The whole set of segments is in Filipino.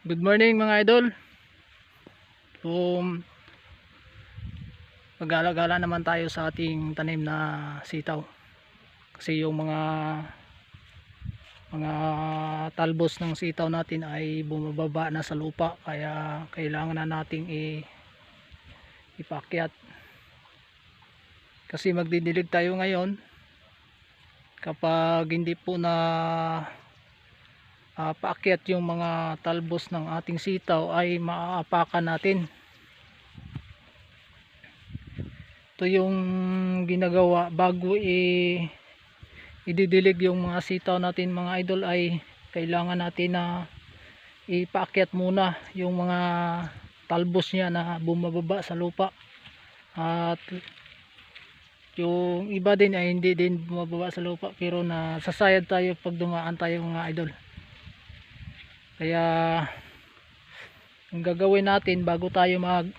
Good morning mga idol. So, mag-alagala naman tayo sa ating tanim na sitaw. Kasi yung mga mga talbos ng sitaw natin ay bumababa na sa lupa kaya kailangan na nating i ipakyat. Kasi magdidilig tayo ngayon kapag hindi po na uh, paakyat yung mga talbos ng ating sitaw ay maaapakan natin. Ito yung ginagawa bago i ididilig yung mga sitaw natin mga idol ay kailangan natin na ipaakyat muna yung mga talbos niya na bumababa sa lupa. At yung iba din ay hindi din bumababa sa lupa pero nasasayad tayo pag dumaan tayo mga idol kaya ang gagawin natin bago tayo mag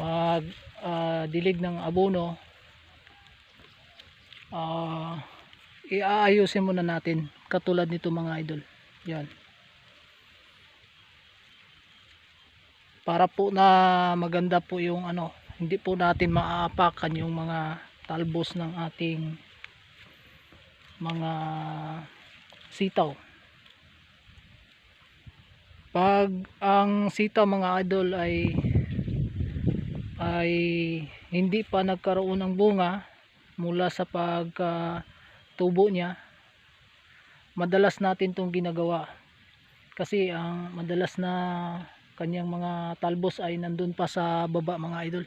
mag ah, dilig ng abono ah iaayusin muna natin katulad nito mga idol. Yan. Para po na maganda po yung ano hindi po natin maaapakan yung mga talbos ng ating mga sitaw pag ang sitaw mga idol ay ay hindi pa nagkaroon ng bunga mula sa pagtubo niya madalas natin itong ginagawa. Kasi ang madalas na kanyang mga talbos ay nandun pa sa baba mga idol.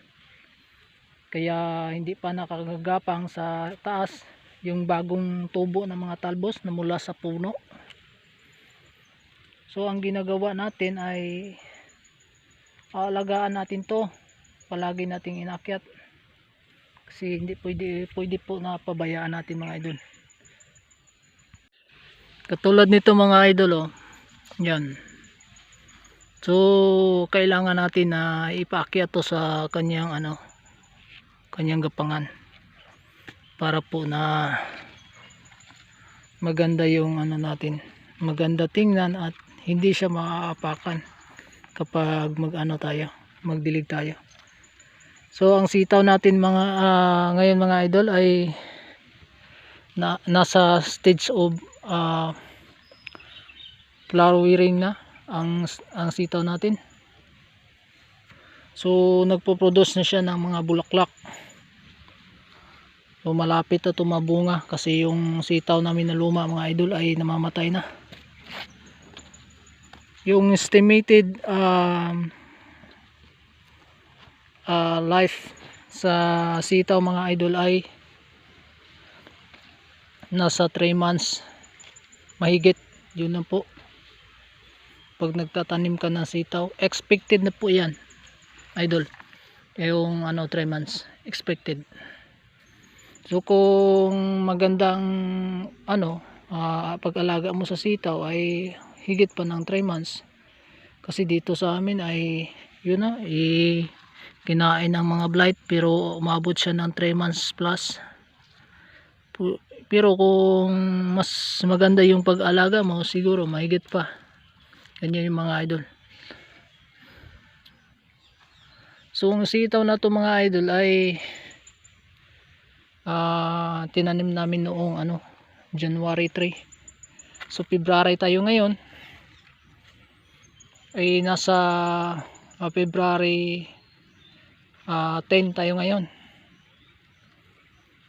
Kaya hindi pa nakagagapang sa taas yung bagong tubo ng mga talbos na mula sa puno so ang ginagawa natin ay aalagaan natin to. Palagi nating inakyat. Kasi hindi pwede, pwede po na pabayaan natin mga idol. Katulad nito mga idol oh. Yan. So kailangan natin na ipaakyat to sa kanyang ano kanyang gapangan. Para po na maganda yung ano natin maganda tingnan at hindi siya maaapakan kapag mag ano tayo magdilig tayo. So ang sitaw natin mga ah, ngayon mga idol ay na, nasa stage of ah, flowering na ang ang sitaw natin. So nagpo-produce na siya ng mga bulaklak. So malapit na tumabunga kasi yung sitaw namin na luma mga idol ay namamatay na yung estimated um, uh, life sa sitaw mga idol ay nasa 3 months. Mahigit yun na po. Pag nagtatanim ka ng sitaw expected na po yan idol. Yung ano 3 months expected. So kung magandang ano uh, pag-alaga mo sa sitaw ay higit pa ng 3 months. Kasi dito sa amin ay yun na i kinain ng mga blight pero umabot siya ng 3 months plus. Pero kung mas maganda yung pag-alaga mo siguro mahigit pa. Ganyan yung mga idol. So ang sitaw na to mga idol ay ah tinanim namin noong ano January 3 so February tayo ngayon ay nasa ah, February ah, 10 tayo ngayon.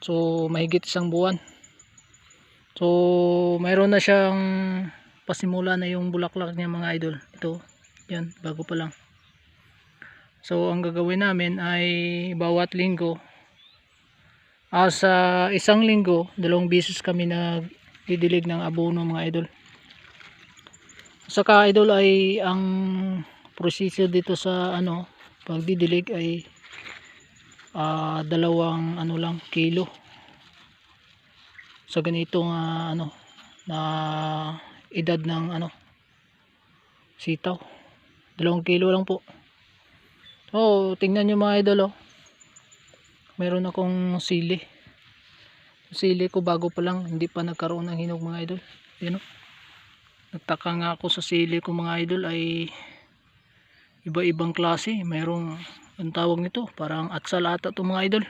So mahigit isang buwan. So mayroon na siyang pasimula na yung bulaklak niya mga idol. Ito yan bago pa lang. So ang gagawin namin ay bawat linggo ah, sa isang linggo dalawang beses kami nagdidilig ng abono mga idol saka idol ay ang proseso dito sa ano pagdidilig ay ah, dalawang ano lang kilo. Sa ganitong ah, ano na edad ng ano sitaw. Dalawang kilo lang po. Oh tingnan nyo mga idol oh. Meron akong sili. Sili ko bago pa lang hindi pa nagkaroon ng hinog mga idol. Yun oh nagtaka nga ako sa sili ko mga idol ay iba-ibang klase. Mayroong ang tawag nito parang atsal ata to mga idol.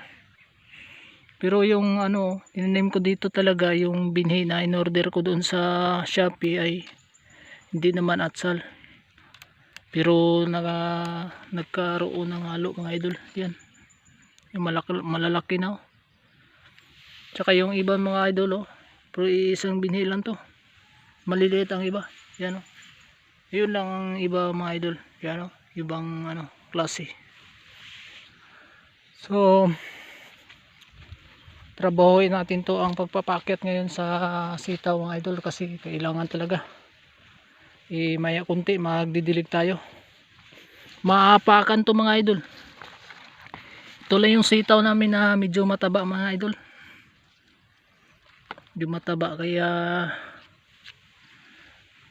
Pero yung ano tinanim ko dito talaga yung binhi na in order ko doon sa Shopee ay hindi naman atsal. Pero naka, nagkaroon ng halo mga idol. Yan. Yung malaki, malalaki na oh. tsaka yung iba mga idol oh. Pero isang binhi lang to maliliit ang iba. Yan oh. Yun lang ang iba mga idol. Yan oh. Ibang ano klase. So trabahoin natin to ang pagpapakyat ngayon sa sitaw mga idol kasi kailangan talaga. Eh maya kunti magdidilig tayo. Maapakan to mga idol. Ito lang yung sitaw namin na medyo mataba mga idol. Medyo mataba kaya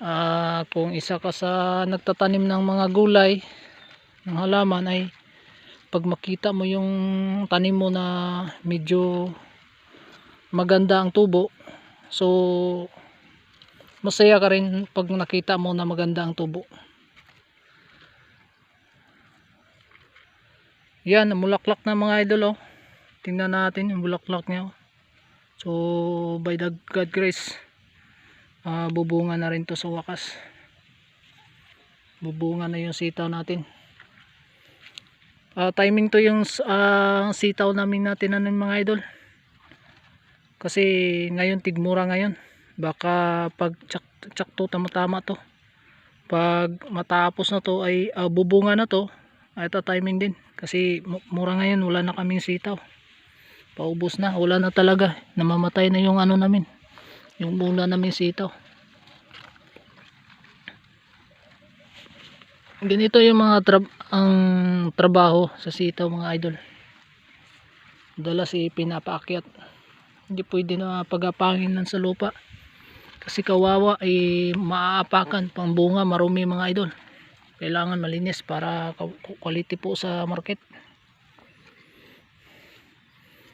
ah kung isa ka sa nagtatanim ng mga gulay ng halaman ay pag makita mo yung tanim mo na medyo maganda ang tubo so masaya ka rin pag nakita mo na maganda ang tubo yan mulaklak na mga idol oh tingnan natin yung bulaklak niya oh. so by the God grace ah, bubunga na rin to sa wakas. Bubunga na yung sitaw natin. Ah, timing to yung ah, sitaw namin na tinanim mga idol. Kasi ngayon tigmura ngayon. Baka pag tsak, tsakto tama tama to. Pag matapos na to ay ah, bubunga na to ay ito timing din. Kasi mu- mura ngayon wala na kaming sitaw. Paubos na wala na talaga. Namamatay na yung ano namin yung mula namin sitaw. Ganito yung mga tra- ang trabaho sa sitaw mga idol. Dala si pinapaakyat. Hindi pwede na pagapangin ng sa lupa. Kasi kawawa ay maaapakan pang bunga marumi mga idol. Kailangan malinis para quality po sa market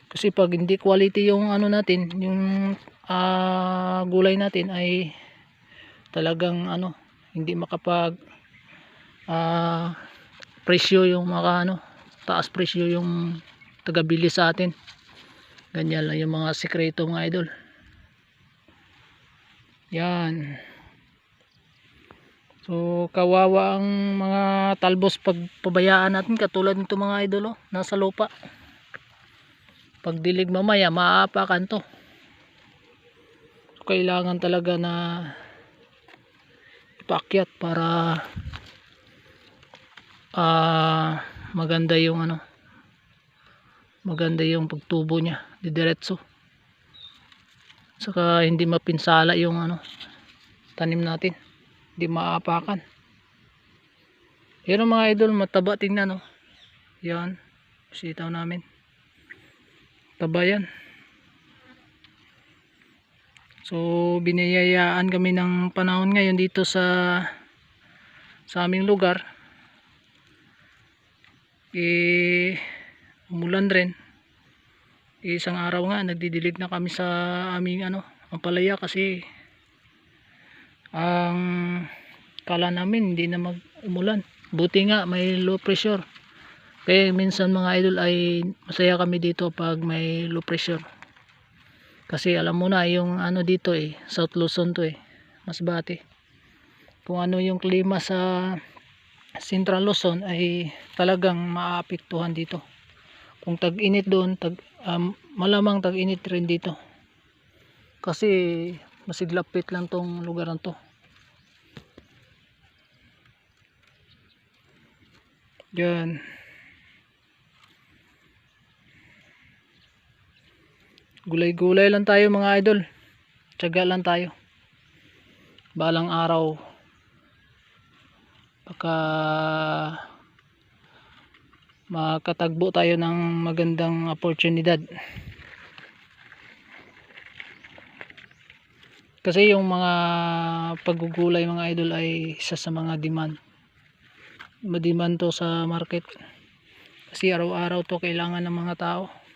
kasi pag hindi quality yung ano natin yung ah, gulay natin ay talagang ano hindi makapag ah presyo yung mga ano taas presyo yung tagabili sa atin. Ganyan lang yung mga sekreto mga idol. Yan. So kawawa ang mga talbos pag pabayaan natin katulad nito mga idol oh, nasa lupa pagdilig mamaya maaapakan to. Kailangan talaga na ipakyat para ah maganda yung ano maganda yung pagtubo niya didiretso. Saka hindi mapinsala yung ano tanim natin. Hindi maapakan. Yan ang mga idol mataba tingnan oh. Yan sitaw namin taba yan so biniyayaan kami ng panahon ngayon dito sa sa aming lugar. Eh umulan rin. Eh, isang araw nga nagdidilig na kami sa aming ano ang palaya kasi ang kala namin hindi na mag umulan buti nga may low pressure kaya minsan mga idol ay masaya kami dito pag may low pressure kasi alam mo na yung ano dito eh South Luzon to eh Masbate kung ano yung klima sa Central Luzon ay talagang maapektuhan dito. Kung tag-init doon tag um, malamang tag-init rin dito. Kasi masiglapit lang tong lugar na to. Yan gulay-gulay lang tayo mga idol. Tsaga lang tayo. Balang araw. Baka makatagbo tayo ng magandang oportunidad. Kasi yung mga paggugulay mga idol ay isa sa mga demand. Mademand to sa market. Kasi araw-araw to kailangan ng mga tao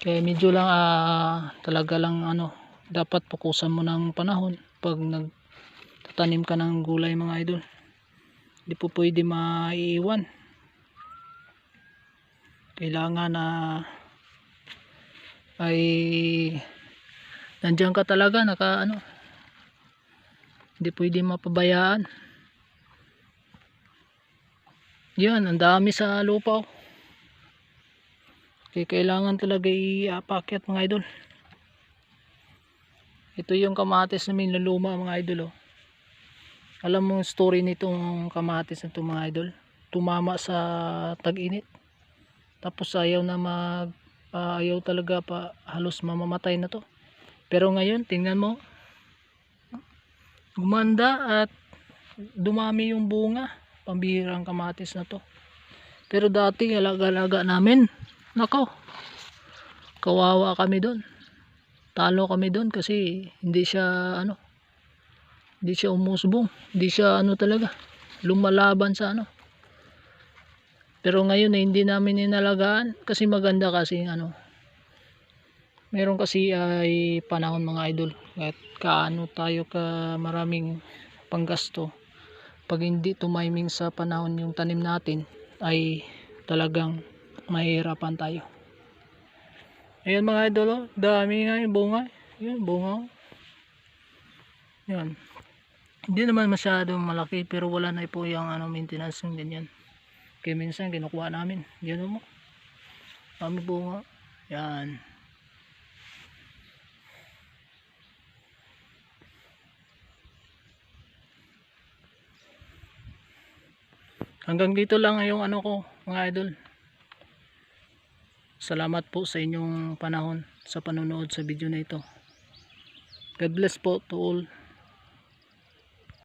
kaya medyo lang ah, talaga lang ano dapat pukusan mo ng panahon pag nagtatanim ka ng gulay mga idol. Hindi po pwede maiiwan. Kailangan na ay nandiyan ka talaga naka ano hindi pwede mapabayaan. Yan ang dami sa lupa oh. Kaya kailangan talaga iapakyat mga idol. Ito yung kamatis na minluluma mga idol oh. alam mo yung story nitong kamatis na ito mga idol? Tumama sa tag-init. Tapos ayaw na mag ah, ayaw talaga pa halos mamamatay na to. Pero ngayon tingnan mo. Gumanda at dumami yung bunga. Pambihirang kamatis na to. Pero dati alaga-alaga namin nako. Kawawa kami doon talo kami doon kasi hindi siya ano hindi siya umusbong. Hindi siya ano talaga lumalaban sa ano. Pero ngayon eh, hindi namin inalagaan. Kasi maganda kasi ano meron kasi ay panahon mga idol kahit kaano tayo ka maraming panggasto. Pag hindi tumiming sa panahon yung tanim natin ay talagang mahirapan tayo. Ayan mga idol oh, dami nga yung bunga. Yun bunga oh. yan hindi naman masyadong malaki pero wala na po yung ano, maintenance ng ganyan. Kaya minsan kinukuha namin. Yan mo dami bunga. Yan hanggang dito lang yung ano ko mga idol salamat po sa inyong panahon sa panonood sa video na ito. God bless po to all